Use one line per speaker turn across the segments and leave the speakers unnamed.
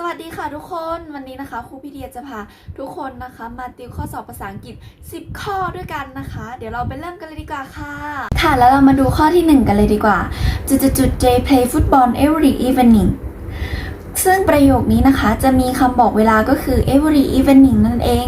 สวัสดีค่ะทุกคนวันนี้นะคะครูพี่เดียจะพาทุกคนนะคะ มาติวข้อสอบภาษาอังกฤษ 10 ข้อด้วยกันนะคะ เดี๋ยวเราไปเริ่มกันเลยดีกว่าค่ะ ค่ะแล้วเรามาดูข้อที่ 1 กันเลยดีกว่าจุดจุด J play football every evening ซึ่งประโยคนี้นะคะจะมีคำบอกเวลาก็คือ every evening นั่นเอง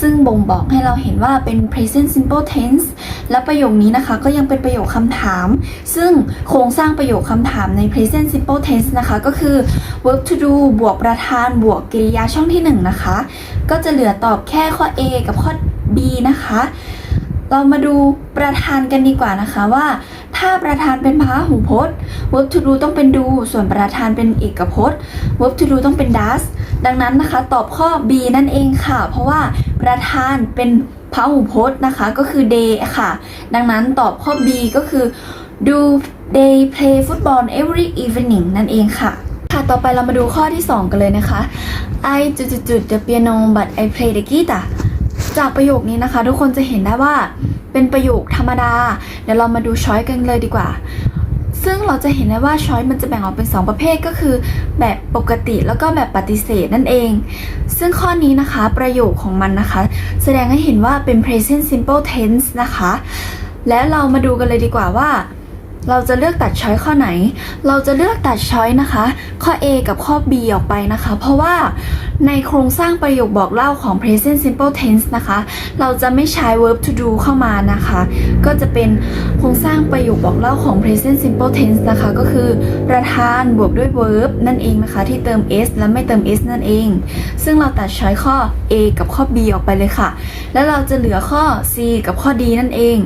ซึ่งบ่งบอกให้เราเห็นว่าเป็น present simple tense และประโยคนี้นะคะก็ยังเป็นประโยคคำถาม ซึ่งโครงสร้างประโยคคำถามใน present simple tense นะคะก็คือ verb to do บวกประธานบวกกริยาช่องที่ 1 นะคะ ก็จะเหลือตอบแค่ข้อ A กับข้อ B นะคะ เรามาดูประธานกันดีกว่านะคะว่า ถ้าประธานเป็นพหูพจน์ verb to do ต้องเป็น do ส่วนประธานเป็นเอกพจน์ verb to do ต้องเป็น does ดังนั้นนะคะ ตอบข้อ B นั่นเองค่ะ เพราะว่าประธานเป็น พหูพจน์นะคะ ก็คือ day ค่ะ ดังนั้นตอบข้อ B ก็คือ do they play football every evening นั่นเองค่ะ ค่ะ ต่อไปเรามาดูข้อที่ 2 กันเลยนะคะ I จุดจุดจุด the piano but I play the guitar จากประโยคนี้นะคะ ทุกคนจะเห็นได้ว่าเป็นประโยคธรรมดา เดี๋ยวเรามาดูช้อยกันเลยดีกว่า ซึ่งเราจะเห็นได้ว่าช้อยมันจะแบ่งออกเป็น 2 ประเภทก็คือ แบบปกติแล้วก็แบบปฏิเสธนั่นเอง ซึ่งข้อนี้นะคะประโยคของมันนะคะ แสดงให้เห็นว่าเป็น present simple tense นะคะ แล้วเรามาดูกันเลยดีกว่าว่า เราจะเลือกตัดช้อยข้อไหน เราจะเลือกตัดช้อยนะคะ ข้อ A กับข้อ B ออกไปนะคะ เพราะว่าในโครงสร้างประโยคบอกเล่าของ present simple tense นะคะ เราจะไม่ใช้ verb to do เข้ามานะคะ ก็จะเป็นโครงสร้างประโยคบอกเล่าของ present simple tense นะคะ ก็คือประธานบวกด้วย verb นั่นเองนะคะ ที่เติม s และไม่เติม s นั่นเอง ซึ่งเราตัดช้อยข้อ A กับข้อ B ออกไปเลยค่ะ แล้วเราจะเหลือข้อ C กับข้อ D นั่นเอง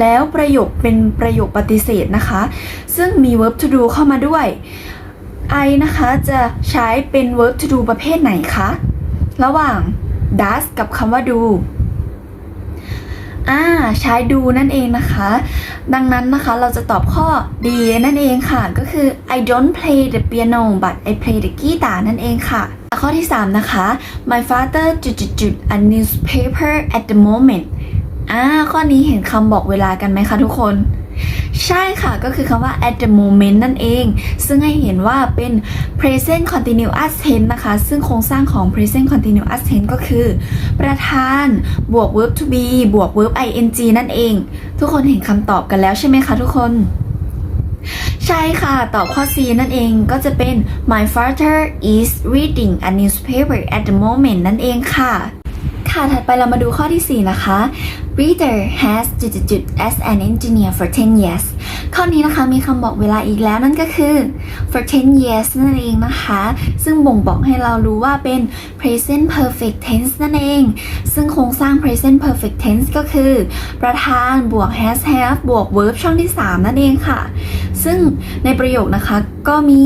แล้วประโยคเป็นประโยคปฏิเสธนะคะ ซึ่งมี verb to do เข้ามาด้วย I นะคะจะใช้เป็น verb to do ประเภทไหนคะ ระหว่าง does กับคำว่า do อ่าใช้ do นั่นเองนะคะ ดังนั้นนะคะเราจะตอบข้อ D นั่นเองค่ะ ก็คือ I don't play the piano but I play the guitar นั่นเองค่ะ ข้อที่ 3 นะคะ My father จุดจุดจุด a newspaper at the moment อ่าข้อนี้เห็นคำบอกเวลากันไหมคะทุกคน ใช่ค่ะก็คือคำว่า at the moment นั่นเอง ซึ่งให้เห็นว่าเป็น present continuous tense นะคะ ซึ่งโครงสร้างของ present continuous tense ก็คือ ประธานบวก verb to be บวก verb ing นั่นเอง ทุกคนเห็นคำตอบกันแล้วใช่ไหมคะทุกคนใช่ค่ะ ตอบข้อ C นั่นเองก็จะเป็น my father is reading a newspaper at the moment นั่นเองค่ะ ค่ะถัดไปเรามาดูข้อที่ 4 นะคะ Reader has จุดจุดจุด as an engineer for 10 years ข้อนี้นะคะมีคำบอกเวลาอีกแล้วนั่นก็คือ for 10 years นั่นเองนะคะ ซึ่งบ่งบอกให้เรารู้ว่าเป็น present perfect tense นั่นเอง ซึ่งโครงสร้าง present perfect tense ก็คือ ประธานบวก has have บวก verb ช่องที่ 3 นั่นเองค่ะ ซึ่งในประโยคนะคะก็มี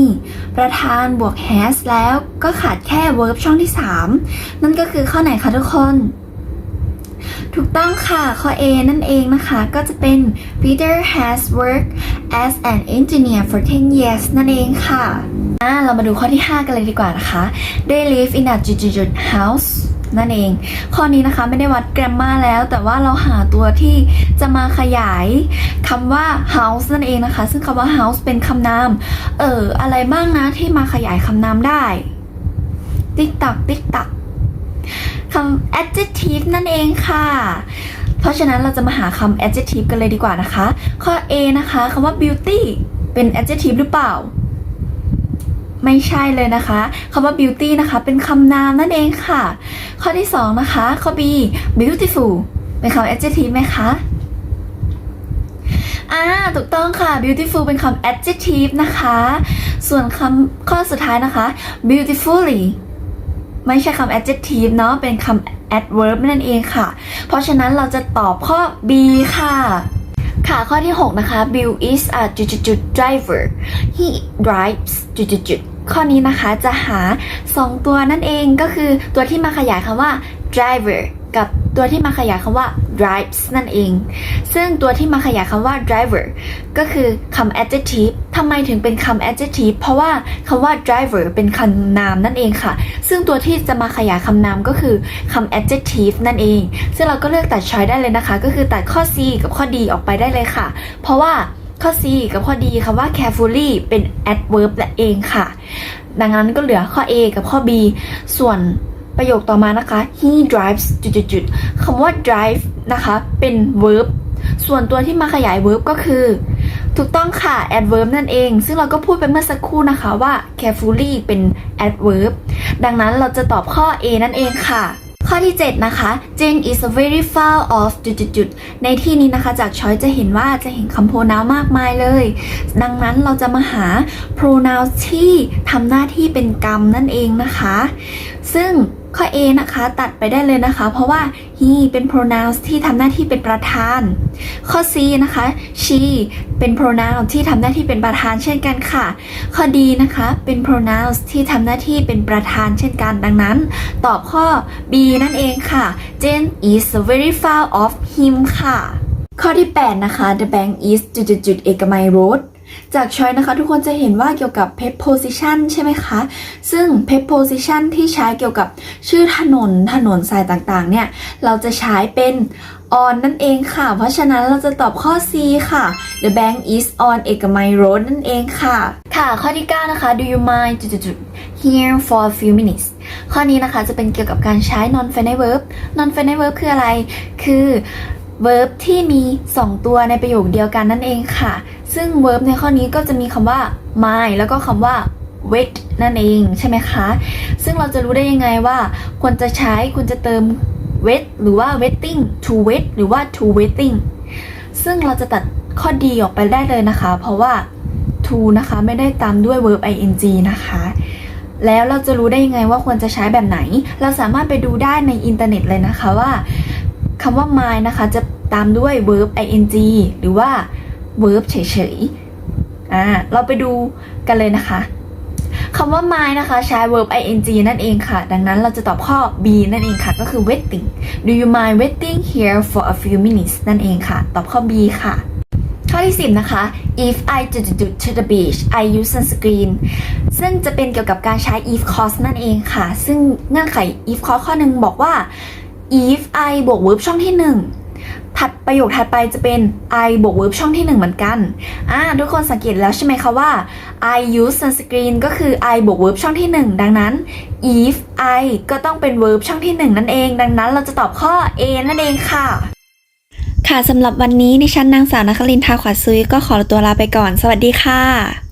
ประธานบวก has แล้วก็ขาดแค่ verb ช่องที่ 3 นั่นก็คือข้อไหนคะทุกคน ถูกต้องค่ะ ข้อ A นั่นเองนะคะ ก็จะเป็น Peter has worked as an engineer for 10 years นั่นเองค่ะอ่าเรามาดูข้อที่ 5 กันเลยดีกว่านะคะ They live in a house นั่นเอง ข้อนี้นะคะไม่ได้วัดแกรมมาแล้ว แต่ว่าเราหาตัวที่จะมาขยายคำว่า house นั่นเองนะคะ ซึ่งคำว่า house เป็นคำนาม เอออะไรบ้างนะที่มาขยายคำนามได้ ติ๊กตักติ๊กตักคำ adjective นั่นเองค่ะ เพราะฉะนั้นเราจะมาหาคำ adjective กันเลยดีกว่านะคะ ข้อ A นะคะคำว่า beauty เป็น adjective หรือเปล่า ไม่ใช่เลยนะคะคำว่า beauty นะคะ เป็นคำนามนั่นเองค่ะ ข้อที่ 2 นะคะ ข้อ B beautiful เป็นคำ adjective ไหมคะอ่าถูกต้องค่ะ beautiful เป็นคำ adjective นะคะ ส่วนคำข้อสุดท้ายนะคะ beautifully ไม่ใช่คำ adjective เนาะเป็นคำ adverb นั่นเองค่ะ เพราะฉะนั้นเราจะตอบข้อ B ค่ะ ค่ะข้อที่ 6 นะคะ Bill is a จุดจุด driver he drives จุดจุดจุดข้อนี้นะคะจะหา 2 ตัวนั่นเองก็คือตัวที่มาขยายคำว่า driver กับตัวที่มาขยายคำว่า drives นั่นเอง ซึ่งตัวที่มาขยายคำว่า driver ก็คือคำ adjective ทำไมถึงเป็นคำ adjective เพราะว่าคำว่า driver เป็นคำนามนั่นเองค่ะ ซึ่งตัวที่จะมาขยายคำนามก็คือคำ adjective นั่นเอง ซึ่งเราก็เลือกตัดช้อยได้เลยนะคะ ก็คือตัดข้อ C กับข้อ D ออกไปได้เลยค่ะ เพราะว่าข้อ C กับข้อ D คำว่า carefully เป็น adverb นั่นเองค่ะ ดังนั้นก็เหลือข้อ A กับข้อ B ส่วนประโยคต่อมานะคะ he drives จุดๆๆคำว่า drive นะคะ เป็น verb ส่วนตัวที่มาขยาย verb ก็คือ ถูกต้องค่ะ adverb นั่นเอง ซึ่งเราก็พูดไปเมื่อสักครู่นะคะว่า carefully เป็น adverb ดังนั้นเราจะตอบข้อ A นั่นเองค่ะ ข้อที่ 7 นะคะ Jane is very fond of จุดๆๆในที่นี้นะคะจากช้อยจะเห็นว่าจะเห็นคำโพนาวมากมายเลย ดังนั้นเราจะมาหา pronoun ที่ทำหน้าที่เป็นกรรมนั่นเองนะคะ ซึ่ง ข้อ A นะคะตัดไปได้เลยนะคะ เพราะว่า he เป็น pronoun ที่ทำหน้าที่เป็นประธาน ข้อ C นะคะ she เป็น pronoun ที่ทำหน้าที่เป็นประธานเช่นกันค่ะ ข้อ D นะคะเป็น pronoun ที่ทำหน้าที่เป็นประธานเช่นกันดังนั้น ตอบข้อ B นั่นเองค่ะ Jane is very fond of him ค่ะ ข้อที่ 8 นะคะ The bank is จุดๆๆเอกมัย road จากช้อยนะคะทุกคนจะเห็นว่าเกี่ยวกับ preposition ใช่ไหมคะ ซึ่ง preposition ที่ใช้เกี่ยวกับชื่อถนนถนนสายต่างๆ เนี่ย เราจะใช้เป็น on นั่นเองค่ะ เพราะฉะนั้นเราจะตอบข้อ C ค่ะ The bank is on เอกมัย road นั่นเองค่ะ ค่ะ ข้อที่ 9 นะคะ Do you mind จุดๆๆ here for a few minutes ข้อนี้นะคะจะเป็นเกี่ยวกับการใช้ non finite verb non finite verb คืออะไร คือ verb ที่มี 2 ตัวในประโยคเดียวกันนั่นเองค่ะ ซึ่ง verb ในข้อนี้ก็จะมีคำว่า my แล้วก็คำว่า wait นั่นเองใช่ไหมคะ ซึ่งเราจะรู้ได้ยังไงว่า ควรจะใช้ควรจะเติม wait หรือว่า waiting to wait หรือว่า to waiting ซึ่งเราจะตัดข้อดีออกไปได้เลยนะคะ เพราะว่า to นะคะไม่ได้ตามด้วย verb ing นะคะ แล้วเราจะรู้ได้ยังไงว่าควรจะใช้แบบไหน เราสามารถไปดูได้ในอินเทอร์เน็ตเลยนะคะว่า คำว่า my นะคะ จะตามด้วย verb ing หรือว่า verb เฉยๆอ่าเราไปดูกันเลยนะคะคำว่า my นะคะ ใช้ verb ing นั่นเองค่ะ ดังนั้นเราจะตอบข้อ B นั่นเองค่ะ ก็คือ waiting Do you mind waiting here for a few minutes นั่นเองค่ะ ตอบข้อ B ค่ะ ข้อที่ 10 นะคะ if I จุดจุด to the beach I use sunscreen ซึ่งจะเป็นเกี่ยวกับการใช้ if clause นั่นเองค่ะ ซึ่งเงื่อนไข if clause ข้อหนึ่งบอกว่า if I บวก verb ช่องที่ 1 ถัดประโยคถัดไปจะเป็น I บวก verb ช่องที่ 1 เหมือนกันอ่าทุกคนสังเกตแล้วใช่ไหมคะว่า I use sunscreen ก็คือ I บวก verb ช่องที่ 1 ดังนั้น if I ก็ต้องเป็น verb ช่องที่ 1 นั่นเอง ดังนั้นเราจะตอบข้อ A นั่นเองค่ะค่ะสำหรับวันนี้ดิฉันนางสาวนัครินทร์ทาขวัญซุยก็ขอตัวลาไปก่อน สวัสดีค่ะ